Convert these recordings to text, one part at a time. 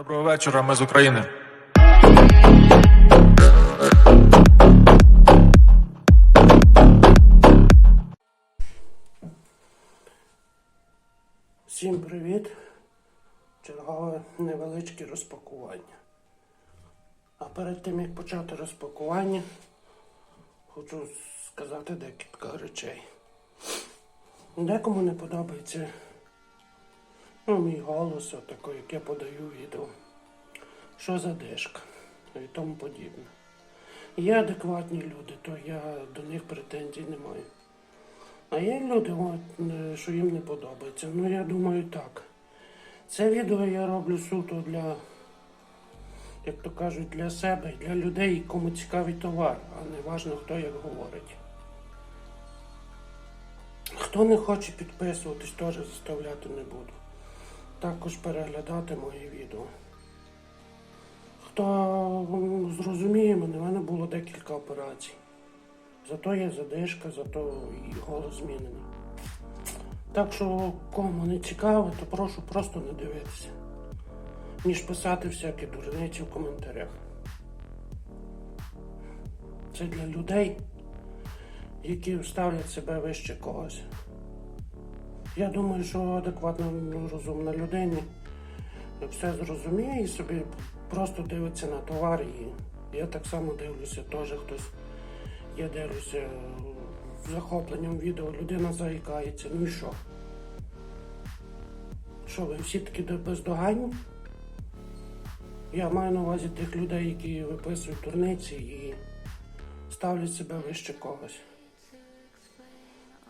Доброго вечора, ми з України. Всім привіт! Чергове невеличке розпакування. А перед тим як почати розпакування, хочу сказати декілька речей. Декому не подобається ну, мій голос, отакий, як я подаю відео. Що за дишка і тому подібне. Є адекватні люди, то я до них претензій не маю. А є люди, от, е, що їм не подобається. Ну я думаю так. Це відео я роблю суто для, як то кажуть, для себе, для людей, кому цікавий товар, а не важно хто як говорить. Хто не хоче підписуватись, теж заставляти не буду. Також переглядати мої відео. Хто зрозуміє мене, в мене було декілька операцій. Зато є задишка, зато і голос змінений. Так що, кому не цікаво, то прошу просто не дивитися. Ніж писати всякі дурниці в коментарях. Це для людей, які ставлять себе вище когось. Я думаю, що адекватна розумна людина все зрозуміє і собі просто дивиться на товар. І я так само дивлюся, теж хтось. Я дивлюся е, захопленням відео, людина заїкається. Ну і що? Що ви всі такі бездоганні? Я маю на увазі тих людей, які виписують турниці і ставлять себе вище когось.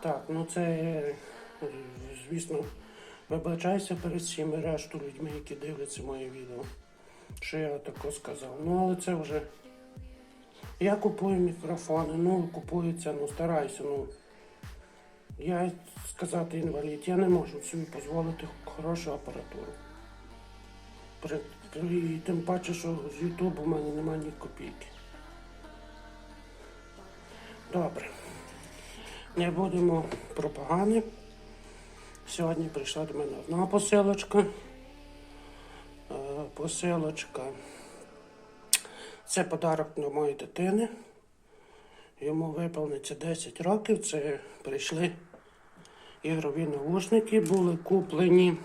Так, ну це, звісно, вибачайся перед всіми решту людьми, які дивляться моє відео. Що я тако сказав. Ну, але це вже. Я купую мікрофони, ну купується, ну стараюся, ну. Я сказати інвалід, я не можу собі дозволити хорошу апаратуру. При, і тим паче, що з Ютубу в мене немає ні копійки. Добре. Не будемо про погане. Сьогодні прийшла до мене одна посилочка. Е, Посилочка. Це подарок для моєї дитини. Йому виповниться 10 років. Це прийшли ігрові наушники, були куплені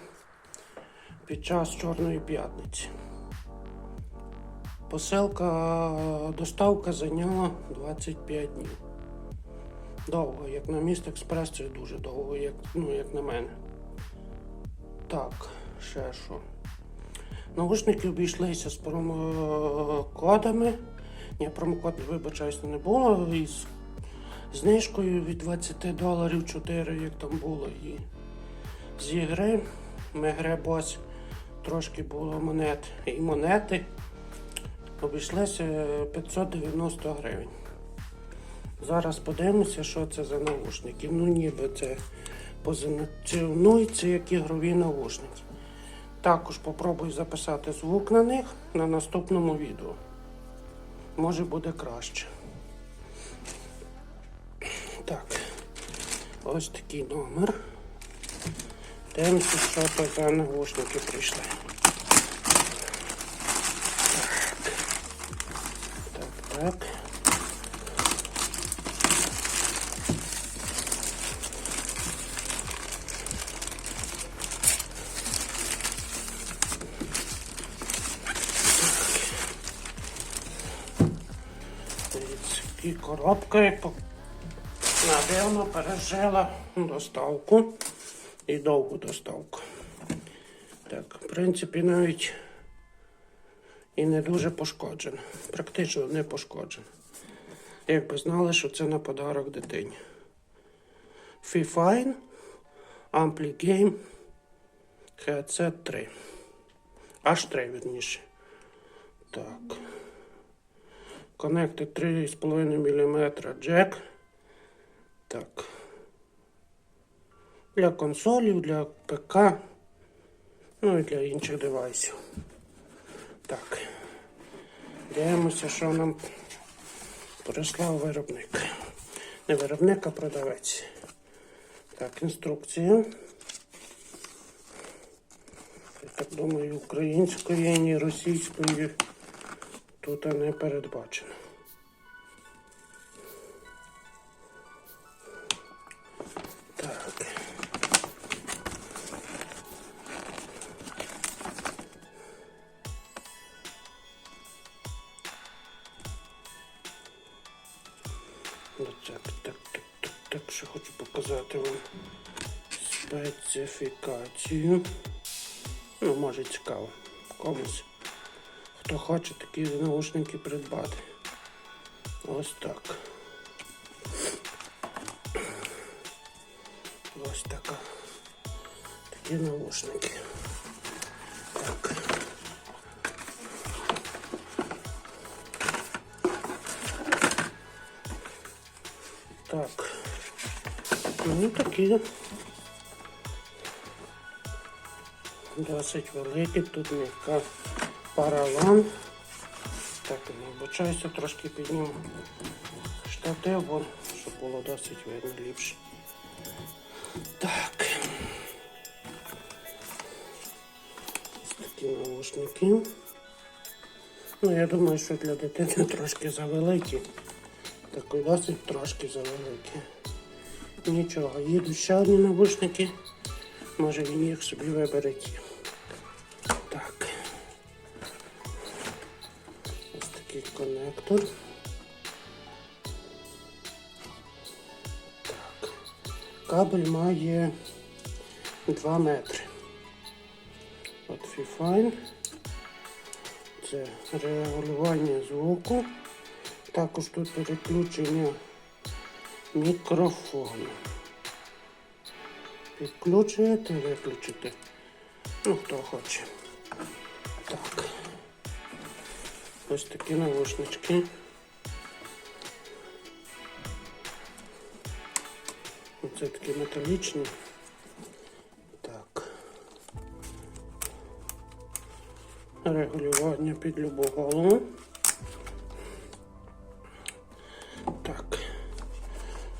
під час Чорної п'ятниці. Посилка, доставка зайняла 25 днів. Довго, як на міст експрес, це дуже довго, як, ну, як на мене. Так, ще що. Наушники обійшлися з промокодами. Ні, промокод, вибачаюсь, не було. І з знижкою від 20 доларів 4, як там було. І з ігри Мегре Бос трошки було монет і монети. Обійшлися 590 гривень. Зараз подивимося, що це за наушники. Ну ніби це позиціонується як ігрові наушники. Також попробую записати звук на них на наступному відео. Може буде краще. Так, ось такий номер. Дивимося, що то за наушники прийшли. Так, так, так. І коробка напевно пережила доставку і довгу доставку. Так, в принципі, навіть і не дуже пошкоджена. Практично не пошкоджена. Якби знали, що це на подарок дитині. Fifine Ampli Game Headset 3. Аж 3, вірніше. Так. Конекти 3,5 мм джек. Так. Для консолів, для ПК, ну і для інших девайсів. Так. Дивимося, що нам прислав виробник. Не виробник, а продавець. Так, інструкція. Я так думаю, української, ні російської тут не передбачено. Так. Ну, Так, так, так, так, так, що хочу показати вам специфікацію. Ну, може цікаво комусь. Хто хоче такі наушники придбати. Ось так. Ось така. Такі наушники. Так. Так. Ну такі. Досить великі, тут м'яка паралон. Так, не вибачаюся, трошки підніму штатив, бо щоб було досить видно ліпше. Так. Такі наушники. Ну, я думаю, що для дитини трошки завеликі. Такий досить трошки завеликі. Нічого, їдуть ще одні навушники. Може він їх собі вибере коннектор. Так. Кабель має 2 метри. От Fifine. Це регулювання звуку. Також тут переключення мікрофону. Підключуєте, виключите. Ну, хто хоче. Так. Ось такі навушнички. Оце такі металічні. Так. Регулювання під любу голову. Так.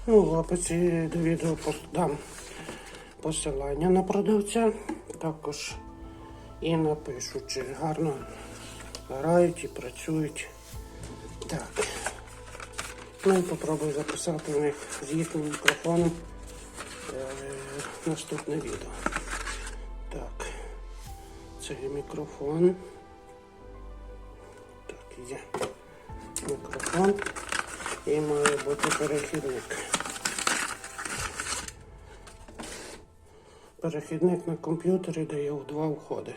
Ну, в описі до відео дам посилання на продавця. Також і напишу, чи гарно грають і працюють. Так. Ну і попробую записати у них з їхнім мікрофоном е, наступне відео. Так. Це є мікрофон. Так, є мікрофон. І має бути перехідник. Перехідник на комп'ютері дає у два входи.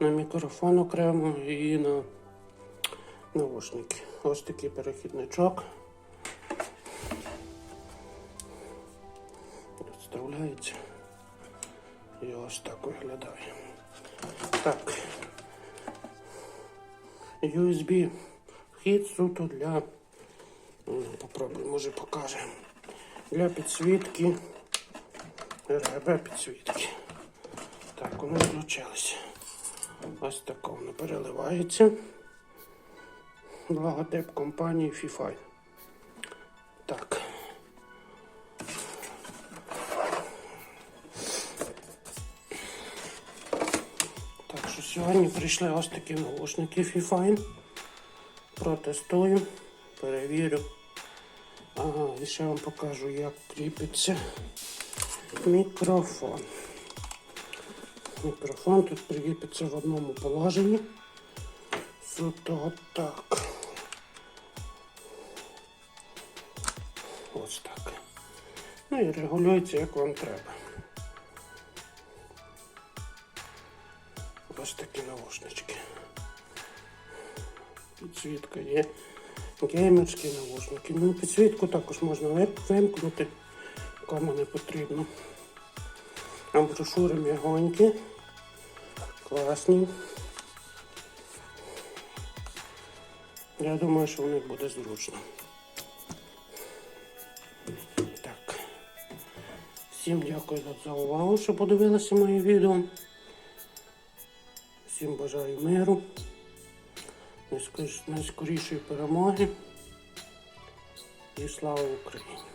На мікрофон окремо і на навушники. Ось такий перехідничок. Вставляється. І ось так виглядає. Так. USB вхід суто для. Попробуй, може покаже. Для підсвітки. РГБ підсвітки. Так, воно включилося. Ось так воно переливається. Логотип компанії FIFA. Так. Так що сьогодні прийшли ось такі наушники FIFA. Протестую, перевірю. Ага, і ще вам покажу, як кріпиться мікрофон. Мікрофон тут приліпиться в одному положенні. Суто так. Ось так. Ну і регулюється, як вам треба. Ось такі наушнички. Підсвітка є. Геймерські наушники. Ну, підсвітку також можна вимкнути, кому не потрібно. А брошури м'ягонькі, класні. Я думаю, що в них буде зручно. Так. Всім дякую за увагу, що подивилися моє відео. Всім бажаю миру, найскорішої перемоги і слава Україні!